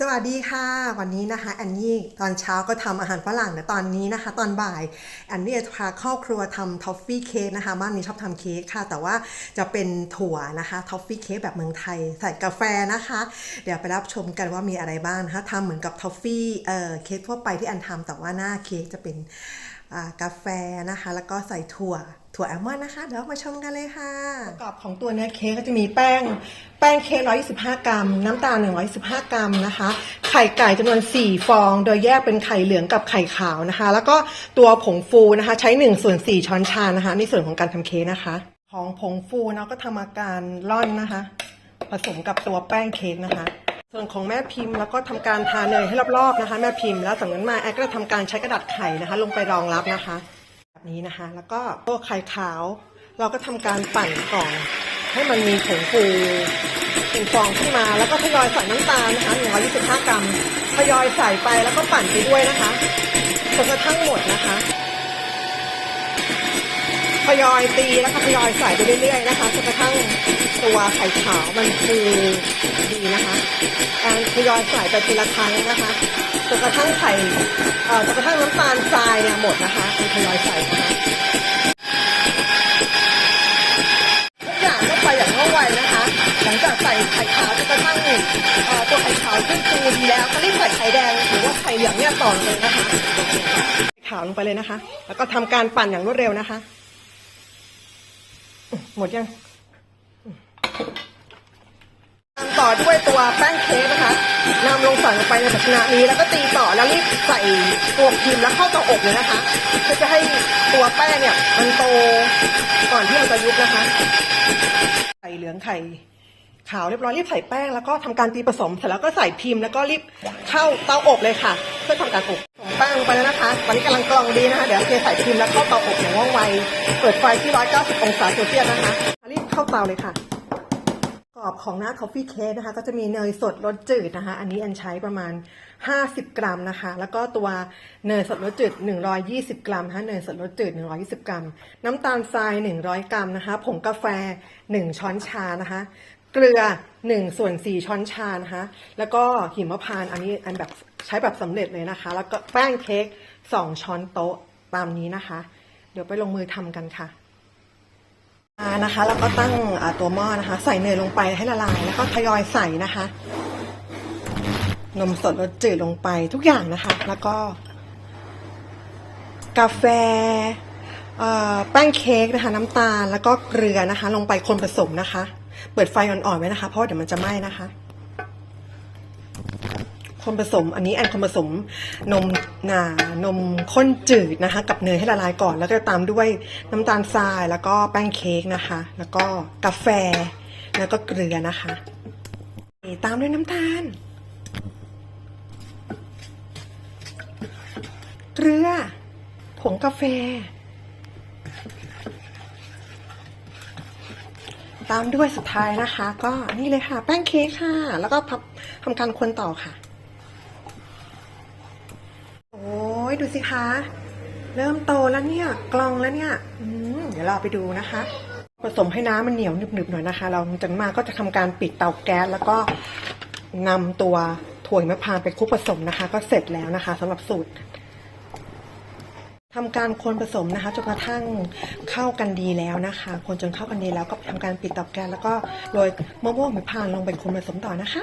สวัสดีค่ะ วันนี้นะคะแอนนี่ตอนเช้าก็ทำอาหารฝรั่งนะตอนนี้นะคะ ตอนบ่ายแอนนี่จะพาครอบครัวทำทอฟฟี่เค้กนะคะบ้านนี้ชอบทำเค้กค่ะ แต่ว่าจะเป็นถั่วนะคะทอฟฟี่เค้กแบบเมืองไทย ใส่กาแฟนะคะ เดี๋ยวไปรับชมกันว่ามีอะไรบ้างนะคะทำเหมือนกับทอฟฟี่เอ่อเค้กทั่วไปที่แอนทำแต่ว่าหน้าเค้กจะเป็น กาแฟนะคะ แล้วก็ใส่ถั่ว ถั่วแอลมอนด์นะคะ เดี๋ยวมาชมกันเลยค่ะ ประกอบของตัวเนื้อเค้กก็จะมีแป้ง แป้งเค้ก125 กรัม น้ำตาล125กรัมนะคะ ไข่ไก่จำนวน 4 ฟอง โดยแยกเป็นไข่เหลืองกับไข่ขาวนะคะ แล้วก็ตัวผงฟูนะคะ ใช้1ส่วน4ช้อนชานะคะ ในส่วนของการทำเค้กนะคะ ของผงฟูเนาะก็ทำอาการร่อนนะคะ ผสมกับตัวแป้งเค้กนะคะ ส่วนของแม่พิมพ์แล้วก็ทำการทาเนยให้รอบๆนะคะ แม่พิมพ์แล้วจากนั้นมาแอดก็จะทำการใช้กระดาษไข่นะคะ ลงไปรองรับนะคะ แบบนี้นะคะ แล้วก็ตัวไข่ขาว เราก็ทำการปั่นก่อนให้มันมีผงฟูเป็นฟองขึ้นมา แล้วก็ทยอยใส่น้ำตาลนะคะ125กรัมทยอยใส่ไปแล้วก็ปั่นไปด้วยนะคะจนกระทั่งหมดนะคะทยอยตีแล้วก็ทยอยใส่ไปเรื่อยๆนะคะจนกระทั่งตัวไข่ขาวมันฟูดีนะคะ การทยอยใส่ไปทีละครั้งนะคะจนกระทั่งไข่จนกระทั่งน้ำตาลทรายเนี่ยหมดนะคะคือทยอยใส่นะคะทุกอย่างต้องไปอย่างว่องไวนะคะ หลังจากใส่ไข่ขาวจนกระทั่งตัวไข่ขาวขึ้นฟูดีแล้วก็รีบใส่ไข่แดงหรือว่าไข่เหลืองเนี่ยต่อเลยนะคะไข่ขาวลงไปเลยนะคะ แล้วก็ทำการปั่นอย่างรวดเร็วนะคะ หมดยัง อืมตามต่อด้วยตัวแป้งเค้กนะคะนำลงใส่ลงไปในภาชนะนี้ แล้วก็ตีต่อแล้วรีบใส่ตัวพิมพ์แล้วเข้าเตาอบเลยนะคะเพื่อจะให้ตัวแป้งเนี่ยมันโตก่อนที่เราจะยุบนะคะไข่เหลืองไข่ขาวเรียบร้อยรีบใส่แป้งแล้วก็ทำการตีผสมเสร็จแล้วก็ใส่พิมพ์แล้วก็รีบเข้าเตาอบเลยค่ะ เพื่อทำการอบผงแป้งลงไปแล้วนะคะ ตอนนี้กำลังกรองดีนะคะ เดี๋ยวเทใส่พิมพ์แล้วเข้าเตาอบอย่างว่องไว เปิดไฟที่ 190 องศาเซลเซียสนะคะรีบเข้าเตาเลยค่ะ กอบของหน้าทอฟฟี่เค้กนะคะ ก็จะมีเนยสดรสจืดนะคะ อันนี้อันใช้ประมาณ 50 กรัมนะคะ แล้วก็ตัวเนยสดรสจืด 120 กรัมนะคะเนยสดรสจืด 120 กรัม น้ำตาลทราย 100 กรัมนะคะ ผงกาแฟ 1 ช้อนชานะคะ เกลือ 1 ส่วน 4 ช้อนชานะคะ แล้วก็หิมพานต์อันนี้อันแบบใช้แบบสำเร็จเลยนะคะ แล้วก็แป้งเค้ก2 ช้อนโต๊ะตามนี้นะคะ เดี๋ยวไปลงมือทำกันค่ะ นะคะแล้วก็ตั้งตัวหม้อนะคะ ใส่เนยลงไปให้ละลาย แล้วก็ทยอยใส่นะคะ นมสดรสจืดลงไปทุกอย่างนะคะ แล้วก็ กาแฟแป้งเค้กนะคะ น้ำตาลแล้วก็เกลือนะคะ ลงไปคนผสมนะคะ เปิดไฟอ่อนๆไว้นะคะ เพราะเดี๋ยวมันจะไหม้นะคะ คนผสมอันนี้แอนคนผสมนมนานมข้นจืดนะคะ กับเนยให้ละลายก่อน แล้วก็ตามด้วยน้ำตาลทรายแล้วก็แป้งเค้กนะคะ แล้วก็กาแฟแล้วก็เกลือนะคะ ตามด้วยน้ำตาล เกลือผงกาแฟ ตามด้วยสุดท้ายนะคะ ก็นี่เลยค่ะ แป้งเค้กค่ะ แล้วก็พับทำการคนต่อค่ะ โอ้ ยดูสิคะ เริ่มโตแล้วเนี่ย กลองแล้วเนี่ยเดี๋ยวเราไปดูนะคะ ผสมให้น้ำมันเหนียวหนึบๆหน่อยนะคะ เราจากมาก็จะทำการปิดเตาแก๊สแล้วก็นำตัวถั่วหิมพานต์ไปคลุกผสมนะคะ ก็เสร็จแล้วนะคะสำหรับสูตรทำการคนผสมนะคะจนกระทั่งเข้ากันดีแล้วนะคะ คนจนเข้ากันดีแล้วก็ทำการปิดเตาแก๊สแล้วก็โรยมะม่วงหิมพานต์ลงไปคนผสมต่อนะคะ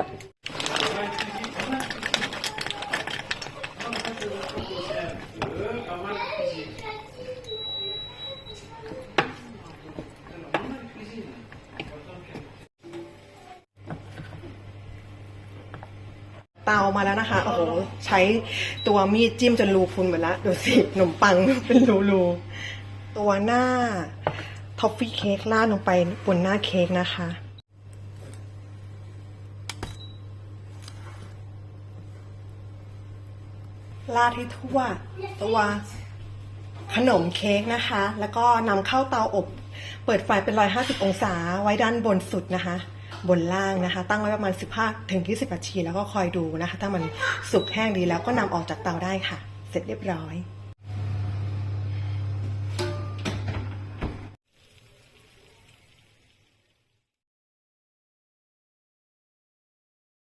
เตามาแล้วนะคะ โอ้โห ใช้ตัวมีดจิ้มจนรูพุนหมดแล้วดูสิขนมปังเป็นรูรูๆ ตัวหน้าท็อฟฟี่เค้กราดลงไปบนหน้าเค้กนะคะ ราดให้ทั่วตัว ขนมเค้กนะคะ แล้วก็นำเข้าเตาอบ เปิดไฟเป็น 150 องศาไว้ด้านบนสุดนะคะ บนล่างนะคะ ตั้งไว้ประมาณ 15ถึง20นาทีแล้วก็คอยดูนะคะ ถ้ามันสุกแห้งดีแล้วก็นำออกจากเตาได้ค่ะ เสร็จเรียบร้อย